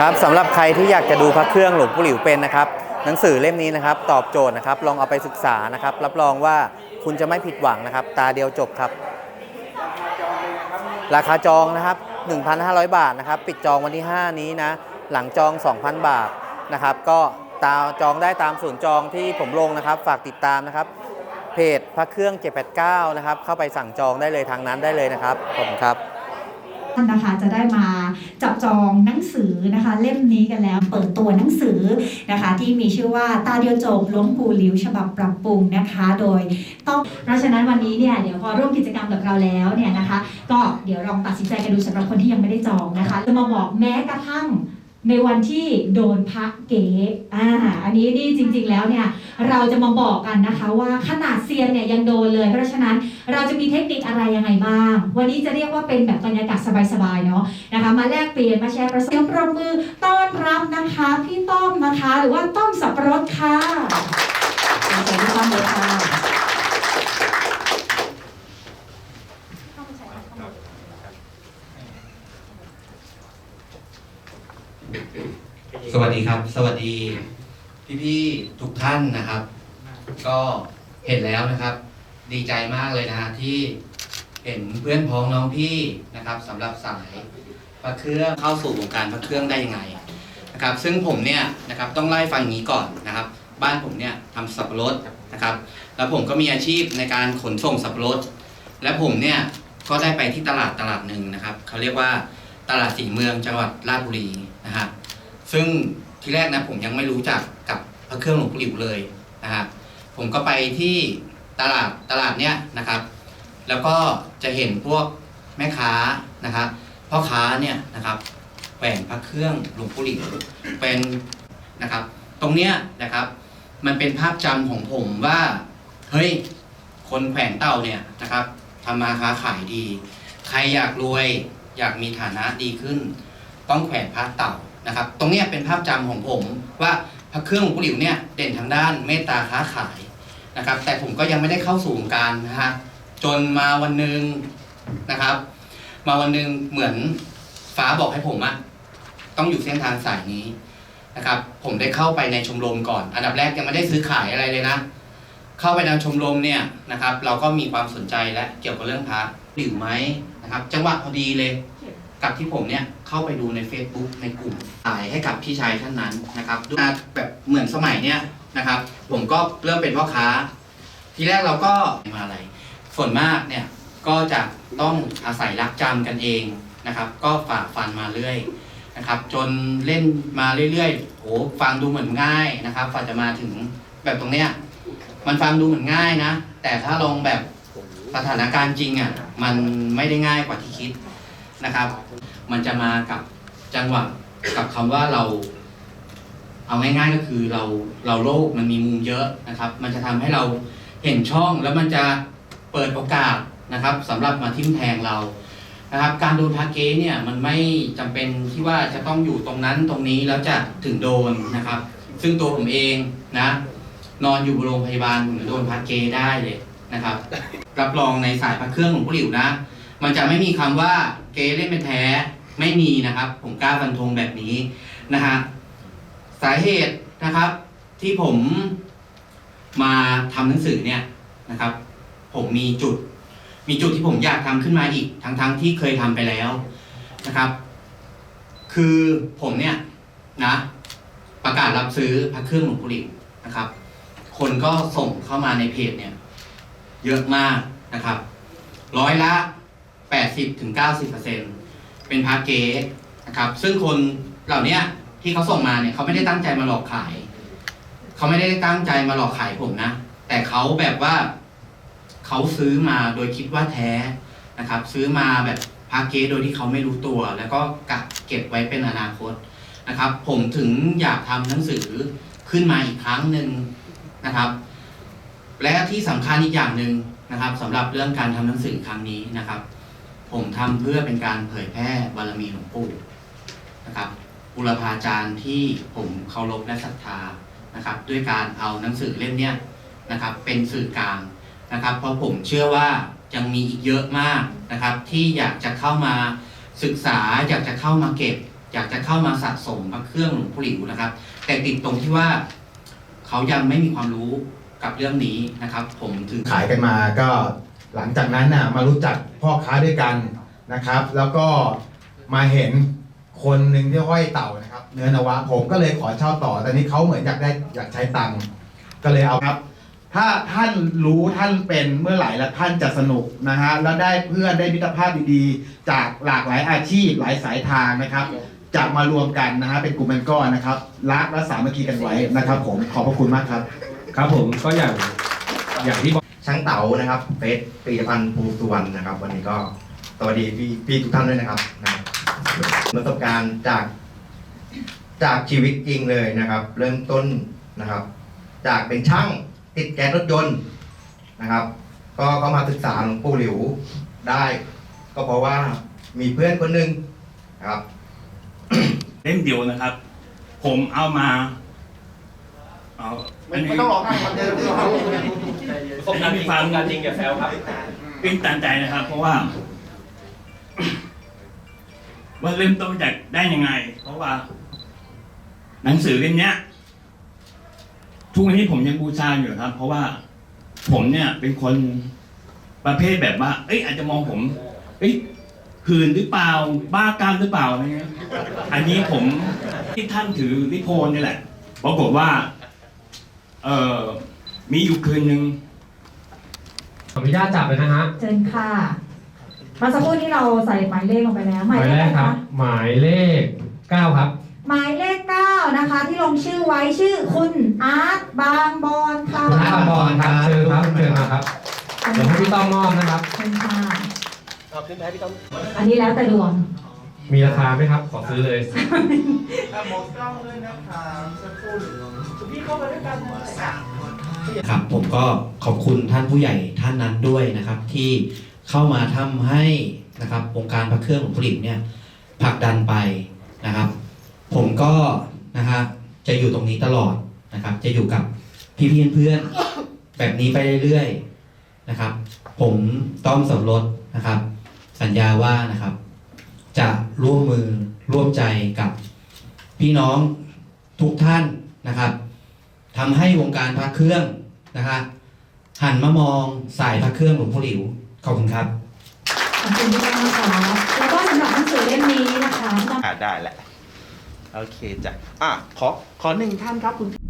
ครับสำหรับใครที่อยากจะดูพระเครื่องหลวงปู่หลิวเป็นนะครับ หนังสือเล่มนี้นะครับตอบโจทย์นะครับ ลองเอาไปศึกษานะครับ รับรองว่าคุณจะไม่ผิดหวังนะครับ ตาเดียวจบครับ ราคาจองนะครับ 1,500 บาทนะครับ ปิดจองวันที่ 5 นี้นะ หลังจอง 2,000 บาทนะครับ ก็ตาจองได้ตามศูนย์จองที่ผมลงนะครับ ฝากติดตามนะครับ เพจพระเครื่อง 789 นะครับ เข้าไปสั่งจองได้เลยทางนั้นได้เลยนะครับขอบคุณครับ ท่านนะคะจะได้มาจับจองหนังสือนะคะ เล่มนี้กันแล้วเปิดตัวหนังสือนะคะ ที่มีชื่อว่าตาเดียวจบหลวงปู่หลิวฉบับปรับปรุงนะคะ โดยต้องเพราะฉะนั้นวันนี้เนี่ยเดี๋ยวพอร่วมกิจกรรมกับเราแล้วเนี่ยนะคะ ก็เดี๋ยวลองตัดสินใจกันดูสำหรับคนที่ยังไม่ได้จองนะคะจะมาบอกแม้กระทั่ง ในวันที่โดนพระเก๋อ่า อันนี้นี่จริง ๆ แล้วเนี่ยเราจะมาบอกกันนะคะว่าขนาดเซียนเนี่ยยังโดนเลย เพราะฉะนั้นเราจะมีเทคนิคอะไรยังไงบ้าง วันนี้จะเรียกว่าเป็นแบบบรรยากาศสบายๆเนาะนะคะ มาแลกเปลี่ยนมาแชร์ประสบการณ์ปรบมือต้อนรับนะคะ พี่ต้อมนะคะ หรือว่าต้อมสับปะรดค่ะขอเชิญพี่ต้อมเลยค่ะ สวัสดีครับ สวัสดี พี่ๆทุกท่านนะครับ ก็เห็นแล้วนะครับ ดีใจมากเลยนะฮะที่เห็นเพื่อนพ้องน้องพี่นะครับสำหรับสายพระเครื่องเข้าสู่วงการพระเครื่องได้ยังไงนะครับ ซึ่งผมเนี่ยนะครับต้องไล่ฟังงนี้ก่อนนะครับ บ้านผมเนี่ยทำสับปะรดนะครับ แล้วผมก็มีอาชีพในการขนส่งสับปะรดและผมเนี่ยก็ได้ไปที่ตลาดตลาดหนึ่งนะครับเขาเรียกว่า ตลาดสีเมืองจังหวัดราชบุรีนะครับซึ่งที่แรกนะผมยังไม่รู้จักกับพระเครื่องหลวงปู่หลิวเลยนะครับผมก็ไปที่ตลาดตลาดเนี้ยนะครับ แล้วก็จะเห็นพวกแม่ค้านะครับพ่อค้าเนี่ยนะครับแขวนพระเครื่องหลวงปู่หลิวเป็นนะครับ ตรงเนี้ยนะครับ มันเป็นภาพจำของผมว่าเฮ้ยคนแขวนเต่าเนี่ยนะครับทำมาค้าขายดี ใครอยากรวย อยากมีฐานะดีขึ้น ต้องแขวนพระเต่านะครับ ตรงนี้เป็นภาพจำของผมว่าพระเครื่องหลวงปู่หลิวเนี่ยเด่นทางด้านเมตตาค้าขายนะครับ แต่ผมก็ยังไม่ได้เข้าสู่วงการนะฮะจนมาวันหนึ่งนะครับ มาวันหนึ่งเหมือนฟ้าบอกให้ผมอะต้องอยู่เส้นทางสายนี้นะครับ ผมได้เข้าไปในชมรมก่อน อันดับแรกยังไม่ได้ซื้อขายอะไรเลยนะ เข้าไปในชมรมเนี่ยนะครับ เราก็มีความสนใจและเกี่ยวกับเรื่องพระ หลิวไหมนะครับ จังหวะพอดีเลยกับที่ผมเนี่ยเข้าไปดูใน Facebook ในกลุ่มขายให้กับพี่ชายท่านนั้นนะครับดูแบบเหมือนสมัยเนี้ยนะครับ ผมก็เริ่มเป็นพ่อค้า ทีแรกเราก็มาอะไรส่วนมากเนี่ยก็จะต้องอาศัยรักจำกันเองนะครับ ก็ฝ่าฟันมาเรื่อยนะครับ จนเล่นมาเรื่อยๆโอ้ฟังดูเหมือนง่ายนะครับฝ่าจะมาถึงแบบตรงเนี้ยมันฟังดูเหมือนง่ายนะ แต่ถ้าลงแบบ สถานการณ์จริงอะมันไม่ได้ง่ายกว่าที่คิดนะครับ มันจะมากับจังหวะกับคำว่าเรา เอาง่ายๆก็คือเราเราโลกมันมีมุมเยอะนะครับ มันจะทำให้เราเห็นช่องแล้วมันจะเปิดโอกาสนะครับสำหรับมาทิมแทงเรานะครับ การโดนทาเกเนี่ยมันไม่จำเป็นที่ว่าจะต้องอยู่ตรงนั้นตรงนี้แล้วจะถึงโดนนะครับ ซึ่งตัวผมเองนะ นอนอยู่โรงพยาบาลผมโดนพัดเกได้เลย นะครับ รับรองในสายพระเครื่องของผู้หลิวนะ มันจะไม่มีคำว่าเกเล่นเป็นแท้ไม่มีนะครับ ผมกล้าฟันธงแบบนี้นะฮะสาเหตุนะครับ ที่ผมมาทำหนังสือเนี่ยนะครับ ผมมีจุด มีจุดที่ผมอยากทำขึ้นมาอีก ทั้งๆทที่เคยทำไปแล้วนะครับ คือผมเนี่ยนะ ประกาศรับซื้อพระเครื่องหลวงปู่หลิวนะครับ คนก็ส่งเข้ามาในเพจเนี่ย เยอะมากนะครับร้อยละ 80ถึง90เปอร์เซ็นเป็นพาร์เกสนะครับซึ่งคนเหล่านี้ที่เขาส่งมาเนี่ยเขาไม่ได้ตั้งใจมาหลอกขาย เขาไม่ได้ตั้งใจมาหลอกขายผมนะ แต่เขาแบบว่าเขาซื้อมาโดยคิดว่าแท้นะครับ ซื้อมาแบบพาเกสโดยที่เขาไม่รู้ตัว แล้วก็กักเก็บไว้เป็นอนาคตนะครับ ผมถึงอยากทำหนังสือขึ้นมาอีกครั้งหนึ่งนะครับ และที่สำคัญอีกอย่างหนึ่งนะครับสำหรับเรื่องการทำหนังสือครั้งนี้นะครับ ผมทำเพื่อเป็นการเผยแพร่บารมีหลวงปู่นะครับบุรพาจารย์ที่ผมเคารพและศรัทธานะครับ ด้วยการเอาหนังสือเล่มเนี้ยนะครับ เป็นสื่อกลางนะครับ เพราะผมเชื่อว่ายังมีอีกเยอะมากนะครับ ที่อยากจะเข้ามาศึกษาอยากจะเข้ามาเก็บ อยากจะเข้ามาสะสมพระเครื่องหลวงปู่หลิวนะครับ แต่ติดตรงที่ว่าเขายังไม่มีความรู้ กับเรื่องนี้นะครับ ผมถือขายกันมาก็หลังจากนั้นน่ะมารู้จักพ่อค้าด้วยกันนะครับ แล้วก็มาเห็นคนหนึ่งที่ห้อยเต่านะครับ เนื้อนวะผมก็เลยขอเช่าต่อแต่นี้เขาเหมือนอยากได้อยากใช้ตังค์ก็เลยเอาครับ ถ้าท่านรู้ท่านเป็นเมื่อไหร่แล้วท่านจะสนุกนะฮะแล้วได้เพื่อนได้มิตรภาพดีๆ จากหลากหลายอาชีพหลายสายทางนะครับ จะมารวมกันนะฮะเป็นกลุ่มเป็นก้อนนะครับรักและสามัคคีกันไว้นะครับ ผมขอบพระคุณมากครับ ครับผมก็อย่างอย่างที่บอกช่างเต๋านะครับเฟสปีพันธ์ภูสุวรรณนะครับ วันนี้ก็สวัสดีพี่พี่ทุกท่านด้วยนะครับนะครับประสบการณ์จากจากชีวิตจริงเลยนะครับ เริ่มต้นนะครับ จากเป็นช่างติดแก๊สรถยนต์นะครับ ก็ก็มาศึกษาหลวงปู่หลิวได้ ก็เพราะว่ามีเพื่อนคนหนึ่งนะครับ เล่มเดียวนะครับ ผมเอามา เอาอันนี้ไม่ต้องร้องไห้ครับเดี๋ยวเดี๋ยวผมมีความการจริงกับแซวครับเป็นตันใจนะครับ เพราะว่าว่าเริ่มต้นจากได้ยังไง เพราะว่า หนังสือเล่มเนี้ยทุกวันนี้ผมยังบูชาอยู่ครับ เพราะว่า ผมเนี่ยเป็นคนประเภทแบบว่า เอ้ย อาจจะมองผม เอ้ยหืนหรือเปล่า บ้ากามหรือเปล่าอะไรเงี้ย อันนี้ผมที่ท่านถือวิโพนนี่แหละปรากฏว่า เออมีอยู่คืนหนึ่งขออนุญาตจับเลยนะฮะเชิญค่ะเมาสักครู่ที่เราใส่หมายเลขลงไปแล้วหมายเลขแรอะกไรครัคะบ หมายเลข 9 ครับ หมายเลขเก้านะคะ ที่ลงชื่อไว้ชื่อคุณอาร์ตบางบอนค่ะคุณอาบอลครับเชิญครับเชิญมาครับเดี๋ยวให้พี่ต้อมมอบนะครับเชิญค่ะอันนี้แล้วแต่ดวง มีราคาไหมครับ ขอซื้อเลยครับผมก็ขอบคุณท่านผู้ใหญ่ท่านนั้นด้วยนะครับ ที่เข้ามาทำให้นะครับวงการพระเครื่องของผลิตเนี่ยผลักดันไปนะครับ ผมก็นะฮะจะอยู่ตรงนี้ตลอดนะครับ จะอยู่กับพี่พี่เพื่อนๆแบบนี้ไปเรื่อยๆนะครับ ผมต้อมสมรสนะครับ สัญญาว่านะครับ จะร่วมมือร่วมใจกับพี่น้องทุกท่านนะครับทำให้วงการพระเครื่องนะคะหันมามองสายพระเครื่องหลวงพ่อหลิวขอบคุณครับขอบคุณที่ได้นะคะแล้วก็สำหรับหนังสือเล่มนี้นะคะอ่าได้แหละโอเคจ้ะอะขอขอหนึ่งท่านครับคุณ